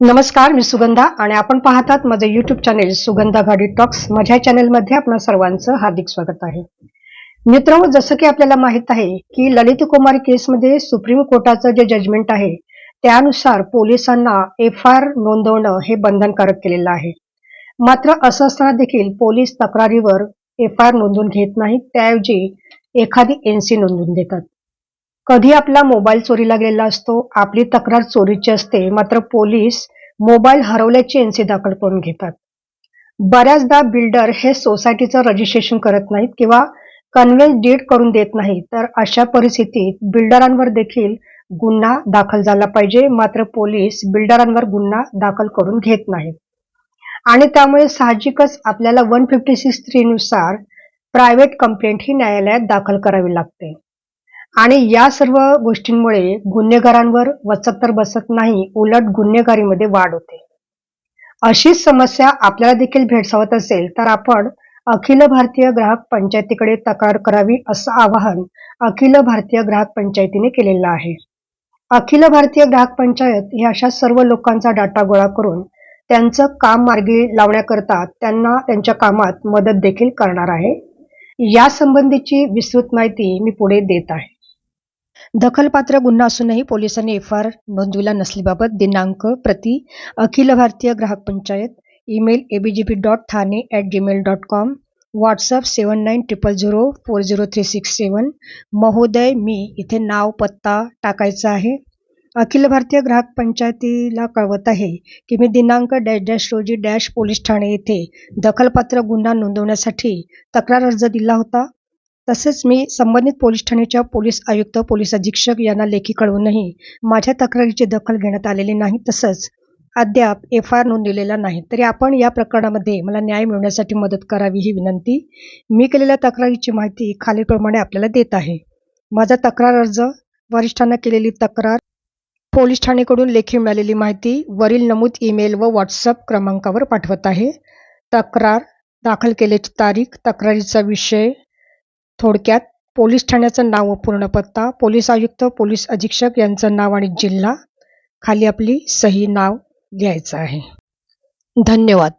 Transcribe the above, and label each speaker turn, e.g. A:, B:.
A: नमस्कार मी सुगंधा आणि आपण पाहतात माझं युट्यूब चॅनेल सुगंधा गाडी टॉक्स माझ्या चॅनेलमध्ये आपल्या सर्वांचं हार्दिक स्वागत आहे. मित्र जसं की आपल्याला माहीत आहे की ललित कुमार केसमध्ये सुप्रीम कोर्टाचं जे जजमेंट आहे त्यानुसार पोलिसांना एफ आय आर नोंदवणं हे बंधनकारक केलेलं आहे. मात्र असं असताना देखील पोलीस तक्रारीवर एफ आय आर नोंदवून घेत नाहीत. त्याऐवजी एखादी एनसी नोंदवून देतात. कधी आपला मोबाईल चोरीला गेलेला असतो आपली तक्रार चोरीची असते मात्र पोलीस मोबाईल हरवल्याची एनसी दाखल करून घेतात. बऱ्याचदा बिल्डर हे सोसायटीचं रजिस्ट्रेशन करत नाहीत किंवा कन्व्हेन्स डीड करून देत नाही तर अशा परिस्थितीत बिल्डरांवर देखील गुन्हा दाखल झाला पाहिजे मात्र पोलीस बिल्डरांवर गुन्हा दाखल करून घेत नाहीत. आणि त्यामुळे साहजिकच आपल्याला वन फिफ्टी सिक्स थ्री नुसार प्रायव्हेट कंप्लेंट ही न्यायालयात दाखल करावी लागते. आणि या सर्व गोष्टींमुळे गुन्हेगारांवर वचक तर बसत नाही उलट गुन्हेगारीमध्ये वाढ होते. अशीच समस्या आपल्याला देखील भेडसावत असेल तर आपण अखिल भारतीय ग्राहक पंचायतीकडे तक्रार करावी असं आवाहन अखिल भारतीय ग्राहक पंचायतीने केलेलं आहे. अखिल भारतीय ग्राहक पंचायत ही अशा सर्व लोकांचा डाटा गोळा करून त्यांचं काम मार्गी लावण्याकरता त्यांना त्यांच्या कामात मदत देखील करणार आहे. या संबंधीची विस्तृत माहिती मी पुढे देत आहे. दखलपात्र गुन्हा असूनही पोलिसांनी एफ आर नोंदविला नसल्याबाबत दिनांक प्रति Akhil Bharatiya Grahak Panchayat email ABGP dot Thane at Gmail dot com WhatsApp seven nine triple zero four zero three six seven महोदय मी इथे नाव पत्ता टाकायचा आहे. अखिल भारतीय ग्राहक पंचायतीला कळवत आहे की मी दिनांक डॅश डॅश रोजी डॅश पोलीस ठाणे येथे दखलपात्र गुन्हा नोंदवण्यासाठी तक्रार अर्ज दिला होता. तसेच मी संबंधित पोलीस ठाण्याच्या पोलीस आयुक्त पोलीस अधीक्षक यांना लेखी कळवूनही माझ्या तक्रारीची दखल घेण्यात आलेली नाही. तसंच अद्याप एफ आय आर नोंदवलेला नाही. तरी आपण या प्रकरणामध्ये मला न्याय मिळवण्यासाठी मदत करावी ही विनंती. मी केलेल्या तक्रारीची माहिती खालीलप्रमाणे आपल्याला देत आहे. माझा तक्रार अर्ज वरिष्ठांना केलेली तक्रार पोलीस ठाणेकडून लेखी मिळालेली माहिती वरील नमूद ईमेल व व्हॉट्सअप क्रमांकावर पाठवत आहे. तक्रार दाखल केल्याची तारीख तक्रारीचा विषय थोडक्यात पोलीस ठाण्याचं नाव व पूर्ण पत्ता पोलीस आयुक्त पोलीस अधीक्षक यांचं नाव आणि जिल्हा खाली आपली सही नाव लिहायचं आहे. धन्यवाद.